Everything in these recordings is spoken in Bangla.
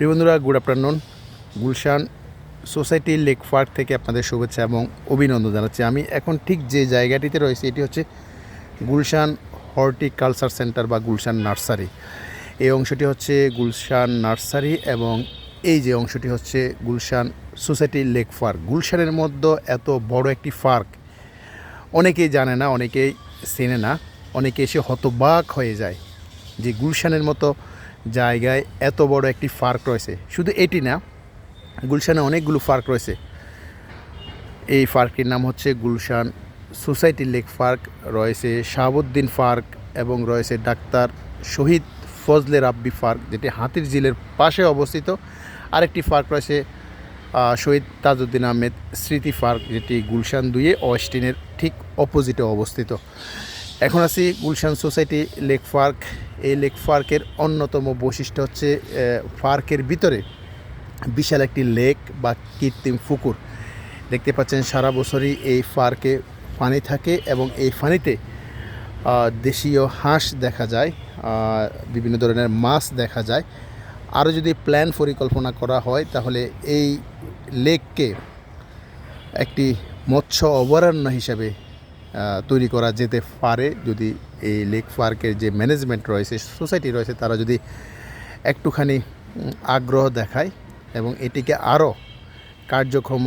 প্রিয় বন্ধুরা, good afternoon. Gulshan society lake park থেকে আপনাদের শুভেচ্ছা এবং অভিনন্দন জানাচ্ছি। আমি এখন ঠিক যে জায়গাটিতে রয়েছে, এটি হচ্ছে গুলশান হর্টিকালচার সেন্টার বা গুলশান নার্সারি। এই অংশটি হচ্ছে গুলশান নার্সারি এবং এই যে অংশটি হচ্ছে গুলশান সোসাইটি লেক পার্ক। গুলশানের মধ্যে এত বড় একটি পার্ক, অনেকেই জানে না, অনেকেই চেনে না, অনেকে এসে হতবাক হয়ে যায় যে গুলশানের মতো জায়গায় এত বড় একটি পার্ক রয়েছে। শুধু এটি না, গুলশানে অনেকগুলো পার্ক রয়েছে। এই পার্কটির নাম হচ্ছে গুলশান সোসাইটি লেক পার্ক রয়েছে শাহাবুদ্দিন পার্ক এবং রয়েছে ডাক্তার শহীদ ফজলে রাব্বি পার্ক যেটি হাতির ঝিলের পাশে অবস্থিত। আরেকটি পার্ক রয়েছে শহীদ তাজউদ্দিন আহমেদ স্মৃতি পার্ক যেটি গুলশান দুইয়ে অস্টিনের ঠিক অপোজিটে অবস্থিত। এখন আছি গুলশান সোসাইটি লেক পার্ক। এই লেক পার্কের অন্যতম বৈশিষ্ট্য হচ্ছে পার্কের ভিতরে বিশাল একটি লেক বা কৃত্রিম পুকুর। দেখতে পাচ্ছেন, সারা বছরই এই পার্কে পানি থাকে এবং এই পানিতে দেশীয় হাঁস দেখা যায় বিভিন্ন ধরনের মাছ দেখা যায়। আরও যদি প্ল্যান পরিকল্পনা করা হয়, তাহলে এই লেককে একটি মৎস্য অভয়ারণ্য হিসাবে তৈরি করা যেতে পারে। যদি এই লেক পার্কের যে ম্যানেজমেন্ট রয়েছে, সোসাইটি রয়েছে, তারা যদি একটুখানি আগ্রহ দেখায় এবং এটিকে আরও কার্যক্ষম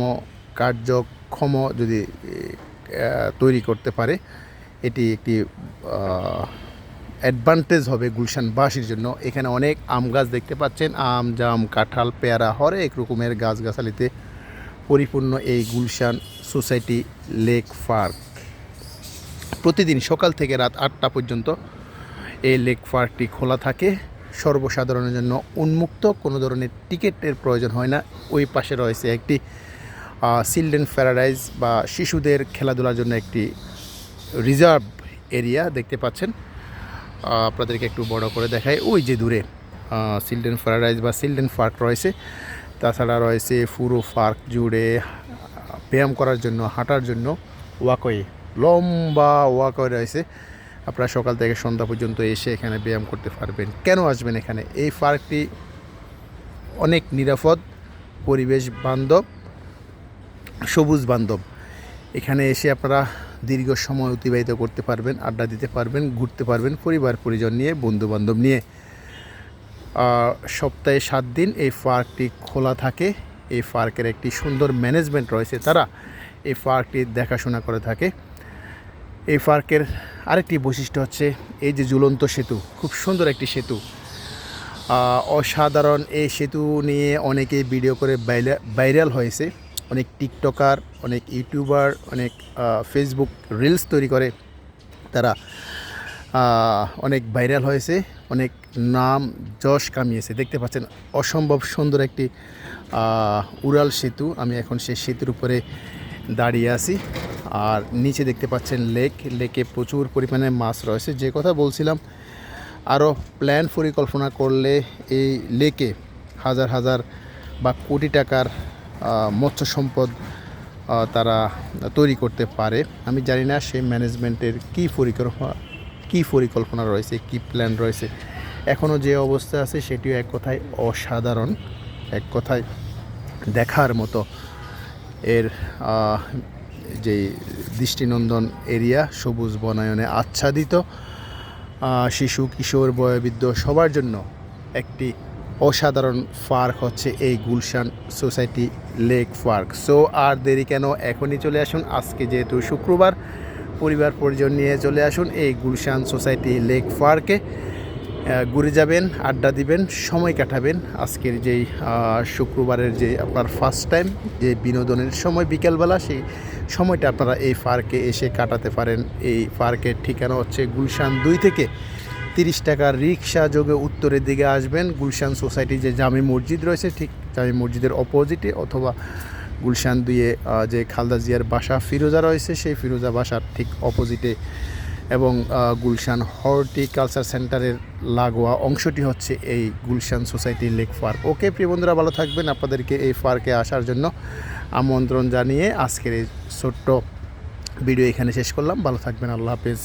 কার্যক্ষম যদি তৈরি করতে পারে, এটি একটি অ্যাডভান্টেজ হবে গুলশানবাসীর জন্য। এখানে অনেক আম গাছ দেখতে পাচ্ছেন। আম, জাম, কাঁঠাল, পেয়ারা, হরেক রকমের গাছগাছালিতে পরিপূর্ণ এই গুলশান সোসাইটি লেক পার্ক। প্রতিদিন সকাল থেকে রাত আটটা পর্যন্ত এই লেক পার্কটি খোলা থাকে। সর্বসাধারণের জন্য উন্মুক্ত, কোনো ধরনের টিকিটের প্রয়োজন হয় না। ওই পাশে রয়েছে একটি চিলড্রেন প্যারাডাইজ বা শিশুদের খেলাধুলার জন্য একটি রিজার্ভ এরিয়া দেখতে পাচ্ছেন। আপনাদেরকে একটু বড় করে দেখায় ওই যে দূরে চিলড্রেন প্যারাডাইজ বা চিলড্রেন পার্ক রয়েছে। তাছাড়া রয়েছে পুরো পার্ক জুড়ে ব্যায়াম করার জন্য, হাঁটার জন্য ওয়াকওয়ে। লম্বা ওয়াকওয়ে রয়েছে। আপনারা সকাল থেকে সন্ধ্যা পর্যন্ত এসে এখানে ব্যায়াম করতে পারবেন। কেন আসবেন এখানে? এই পার্কটি অনেক নিরাপদ পরিবেশ বান্ধব, সবুজ বান্ধব। এখানে এসে আপনারা দীর্ঘ সময় অতিবাহিত করতে পারবেন, আড্ডা দিতে পারবেন, ঘুরতে পারবেন পরিবার, পরিজন নিয়ে বন্ধু বান্ধব নিয়ে সপ্তাহে সাত দিন এই পার্কটি খোলা থাকে। এই পার্কের একটি সুন্দর ম্যানেজমেন্ট রয়েছে তারা। এই পার্কটি দেখাশোনা করে থাকে। এই পার্কের আরেকটি বৈশিষ্ট্য হচ্ছে এই যে ঝুলন্ত সেতু, খুব সুন্দর একটি সেতু। অসাধারণ এই সেতু নিয়ে অনেকে ভিডিও করে ভাইরা- ভাইরাল হয়েছে। অনেক টিকটকার, অনেক ইউটিউবার, অনেক ফেসবুক রিলস তৈরি করে তারা অনেক ভাইরাল হয়েছে, অনেক নাম যশ কামিয়েছে। দেখতে পাচ্ছেন, অসম্ভব সুন্দর একটি উড়াল সেতু। আমি এখন সেই সেতুর উপরে দাঁড়িয়ে আছি। আর নিচে দেখতে পাচ্ছেন লেক। লেকে প্রচুর পরিমাণে মাছ রয়েছে। যে কথা বলছিলাম আরও প্ল্যান পরিকল্পনা করলে এই লেকে হাজার হাজার বা কোটি টাকার মৎস্য সম্পদ তারা তৈরি করতে পারে। আমি জানি না সেই ম্যানেজমেন্টের কী পরিকল্পনা কী পরিকল্পনা রয়েছে, কী প্ল্যান রয়েছে। এখনও যে অবস্থা আছে সেটিও এক কথায় অসাধারণ, এক কথায় দেখার মতো। এর আহ, যে দৃষ্টিনন্দন এরিয়া সবুজ বনায়নে আচ্ছাদিত শিশু কিশোর বয়োবৃদ্ধ সবার জন্য একটি অসাধারণ পার্ক হচ্ছে এই Gulshan society lake park. So আর দেরি কেন? এখনই চলে আসুন। আজকে যেহেতু শুক্রবার পরিবার পরিজন নিয়ে চলে আসুন এই গুলশান সোসাইটি লেক পার্কে। ঘুরে যাবেন, আড্ডা দিবেন, সময় কাটাবেন। আজকের যেই শুক্রবারের যে আপনার ফার্স্ট টাইম যে বিনোদনের সময় বিকেলবেলা, সেই সময়টা আপনারা এই পার্কে এসে কাটাতে পারেন। এই পার্কের ঠিকানা হচ্ছে গুলশান দুই থেকে তিরিশ টাকার রিক্সা যোগে উত্তরের দিকে আসবেন। গুলশান সোসাইটি যে জামি মসজিদ রয়েছে, ঠিক জামি মসজিদের অপোজিটে অথবা গুলশান দুইয়ে যে খালদা জিয়ার বাসা ফিরোজা রয়েছে, সেই ফিরোজা বাসার ঠিক অপোজিটে এবং গুলশান হর্টিকালচার সেন্টারের লাগোয়া অংশটি হচ্ছে এই Gulshan society lake park. Okay, প্রিয় বন্ধুরা, ভালো থাকবেন। আপনাদেরকে এই পার্কে আসার জন্য আমন্ত্রণ জানিয়ে আজকের এই ছোট্ট ভিডিও এখানে শেষ করলাম। ভালো থাকবেন। আল্লাহ হাফেজ।